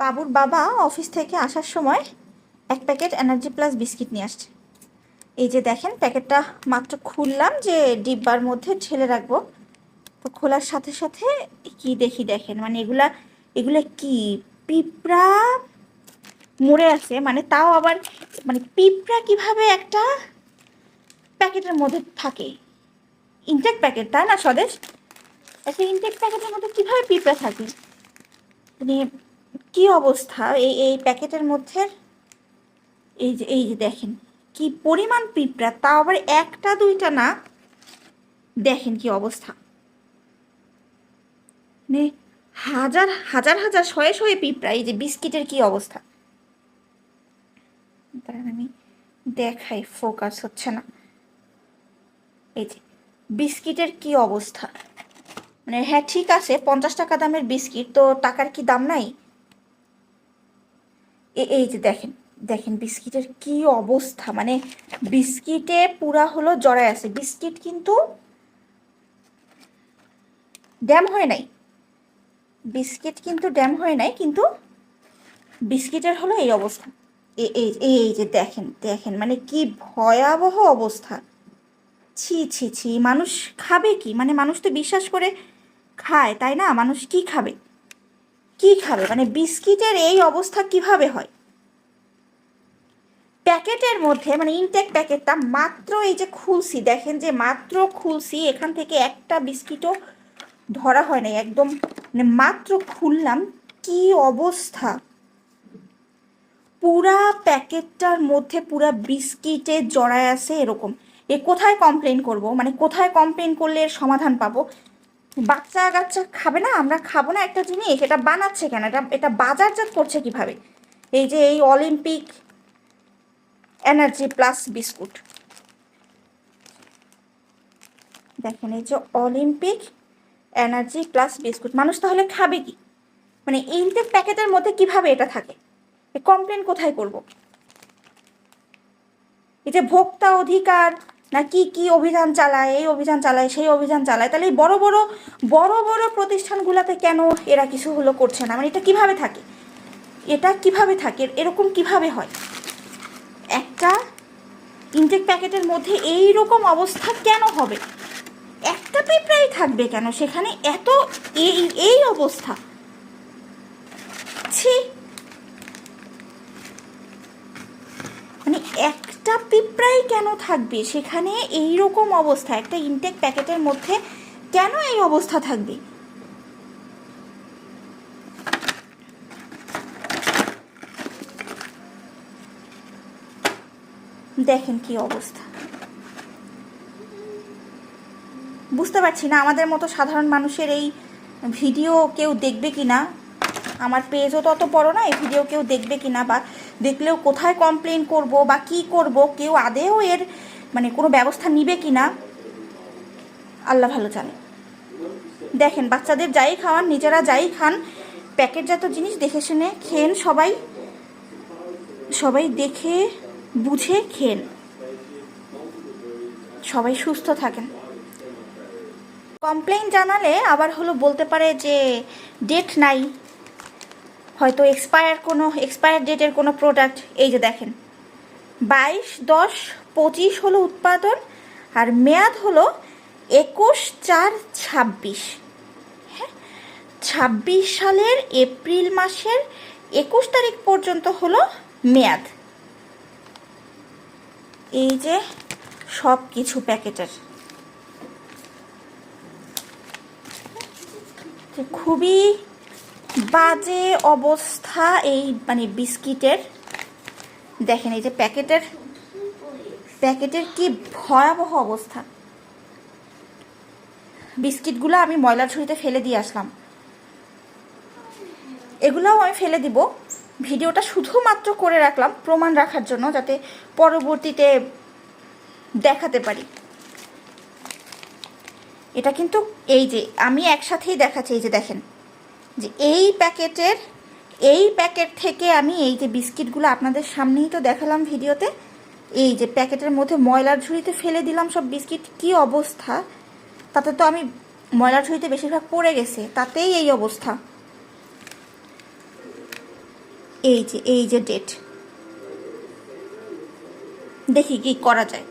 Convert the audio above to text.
বাবুর বাবা অফিস থেকে আসার সময় এক প্যাকেট এনার্জি প্লাস বিস্কিট নিয়ে আসছে। এই যে দেখেন, প্যাকেটটা মাত্র খুললাম যে ডিব্বার মধ্যে ঢেলে রাখব। তো খোলার সাথে সাথে কি দেখি দেখেন মানে এগুলা এগুলা কি পিঁপড়া? মরে আছে মানে তাও আবার মানে পিঁপড়া কীভাবে একটা প্যাকেটের মধ্যে থাকে? ইনটেক প্যাকেট, তাই না স্বদেশ? একটা ইনটেক প্যাকেটের মধ্যে কীভাবে পিঁপড়া থাকে? মানে কি অবস্থা? এই এই প্যাকেটের মধ্যে? এই যে এই যে দেখেন, কি পরিমাণ পিঁপড়া, তাও আবার একটা, দুইটা না? দেখেন কি অবস্থা। মানে হাজার হাজার হাজার, শয়ে শয়ে পিঁপড়া, এই যে বিস্কিটের কি অবস্থা? আমি দেখাই, ফোকাস হচ্ছে না। এই যে, বিস্কিটের কি অবস্থা? মানে হ্যাঁ ঠিক আছে, পঞ্চাশ টাকা দামের বিস্কিট, তো টাকার কি দাম নাই? এই যে দেখেন দেখেন বিস্কিটের কি অবস্থা। মানে বিস্কিটে পুরা হলো জড়ায় আছে। বিস্কিট কিন্তু ড্যাম হয় নাই। বিস্কিট কিন্তু ড্যাম হয় নাই, কিন্তু বিস্কিটের হলো এই অবস্থা। এই এই যে দেখেন দেখেন মানে কি ভয়াবহ অবস্থা। ছি ছি ছি, মানুষ খাবে কি? মানে মানুষ তো বিশ্বাস করে খায়, তাই না? মানুষ কি খাবে? কি খাবে? মানে বিস্কিটের এই অবস্থা কীভাবে হয়? প্যাকেটের মধ্যে মানে ইনটেক প্যাকেটটা মাত্র এই যে খুলছি দেখেন যে মাত্র খুলছি এখান থেকে একটা বিস্কিটও ধরা হয় নাই, একদম মানে মাত্র খুললাম, কি অবস্থা? পুরা প্যাকেটটার মধ্যে পুরা বিস্কিটে জড়ায় আছে এরকম। এ কোথায় কমপ্লেন করব? মানে কোথায় কমপ্লেন করলে এর সমাধান পাবো? বাচ্চা কাচ্চা খাবে না, আমরা খাব না একটা জিনিস, এটা বানাচ্ছে কেন? এটা এটা বাজারজাত করছে কীভাবে? এই যে এই অলিম্পিক এনার্জি প্লাস বিস্কুট দেখেন, এই যে অলিম্পিক এনার্জি প্লাস বিস্কুট মানুষ তাহলে খাবে কি? মানে ইনটেক প্যাকেটের মধ্যে কীভাবে এটা থাকে? কমপ্লেন কোথায় করব? এই যে ভোক্তা অধিকার না কি কি অভিযান চালায়, এই অভিযান চালায়, সেই অভিযান চালায়। তাহলে এই বড় বড় বড় বড় প্রতিষ্ঠানগুলোতে কেন এরা কিছু হলো করছে না? মানে এটা কীভাবে থাকে? এটা কীভাবে থাকে? এরকম কীভাবে হয়? একটা ইনটেক প্যাকেটের মধ্যে এই রকম অবস্থা কেন হবে? একটা পিঁপড়াই থাকবে কেন? সেখানে এত এই এই অবস্থা। ছি। মানে একটা পিঁপড়াই কেন থাকবে? সেখানে এই রকম অবস্থা, একটা ইনটেক প্যাকেটের মধ্যে কেন এই অবস্থা থাকবে? দেখেন কি অবস্থা। বুঝতে পারছি না আমাদের মতো সাধারণ মানুষের এই ভিডিও কেউ দেখবে কি না আমার পেজও তত বড় না এই ভিডিও কেউ দেখবে কি না বা দেখলেও কোথায় কমপ্লেন করব বা কি করব, কেউ আদেও এর মানে কোনো ব্যবস্থা নিবে কি না আল্লাহ ভালো জানে। দেখেন, বাচ্চাদের যাই খাওয়ান, নিজেরা যাই খান, প্যাকেটজাত জিনিস দেখে শুনে খেন সবাই সবাই দেখে, বুঝে খেন। সবাই সুস্থ থাকেন। কমপ্লেন জানালে আবার হলো বলতে পারে যে ডেট নাই। হয়তো এক্সপায়ার কোনো এক্সপায়ার ডেটের কোনো প্রোডাক্ট এই যে দেখেন। বাইশ, দশ, পঁচিশ হলো উৎপাদন, আর মেয়াদ হলো একুশ চার ছাব্বিশ। হ্যাঁ? ছাব্বিশ সালের এপ্রিল মাসের একুশ তারিখ পর্যন্ত হলো মেয়াদ। এই যে সব কিছু প্যাকেটের। খুবই বাজে অবস্থা এই মানে বিস্কিটের। দেখেন এই যে প্যাকেটের প্যাকেটের কি ভয়াবহ অবস্থা। বিস্কিটগুলো আমি ময়লার ঝুড়িতে ফেলে দিয়ে আসলাম। এগুলোও আমি ফেলে দিব। ভিডিওটা শুধুমাত্র করে রাখলাম প্রমাণ রাখার জন্য, যাতে পরবর্তীতে দেখাতে পারি। এটা কিন্তু এই যে, আমি একসাথেই দেখাচ্ছি, এই যে দেখেন। যে এই প্যাকেটের, এই প্যাকেট থেকে আমি এই যে বিস্কিটগুলো আপনাদের সামনেই তো দেখালাম ভিডিওতে, এই যে প্যাকেটের মধ্যে ময়লার ঝুড়িতে ফেলে দিলাম সব বিস্কিট, কি অবস্থা? তাতে তো আমি ময়লার ঝুড়িতে বেশিরভাগ পড়ে গেছে, তাতেই এই অবস্থা। এই যে এই যে ডেট দেখি কি করা যায়।